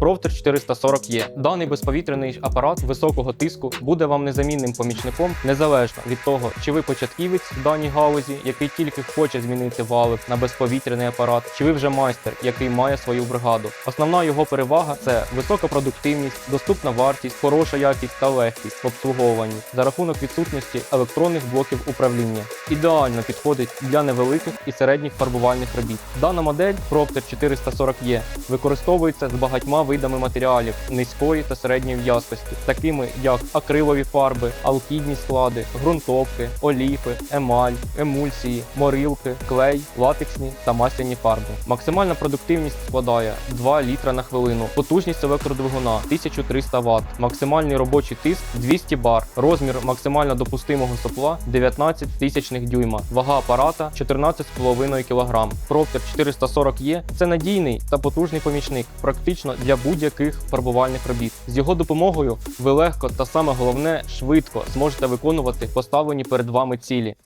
Провтер 440 є. Даний безповітряний апарат високого тиску буде вам незамінним помічником незалежно від того, чи ви початківець в даній галузі, який тільки хоче змінити валик на безповітряний апарат, чи ви вже майстер, який має свою бригаду. Основна його перевага це висока продуктивність, доступна вартість, хороша якість та легкість в обслуговуванні за рахунок відсутності електронних блоків управління. Ідеально підходить для невеликих і середніх фарбувальних робіт. Дана модель Propter 440E використовується з багатьма видами матеріалів низької та середньої в'язкості, такими як акрилові фарби, алкідні склади, ґрунтовки, оліфи, емаль, емульсії, морилки, клей, латексні та масляні фарби. Максимальна продуктивність складає 2 літра на хвилину, потужність електродвигуна 1300 Вт, максимальний робочий тиск 200 бар, розмір максимально допустимого сопла 19 тисячних дюйма, вага апарата 14,5 кг. Проптер 440E – це надійний та потужний помічник, практично будь-яких фарбувальних робіт. З його допомогою ви легко та саме головне швидко зможете виконувати поставлені перед вами цілі.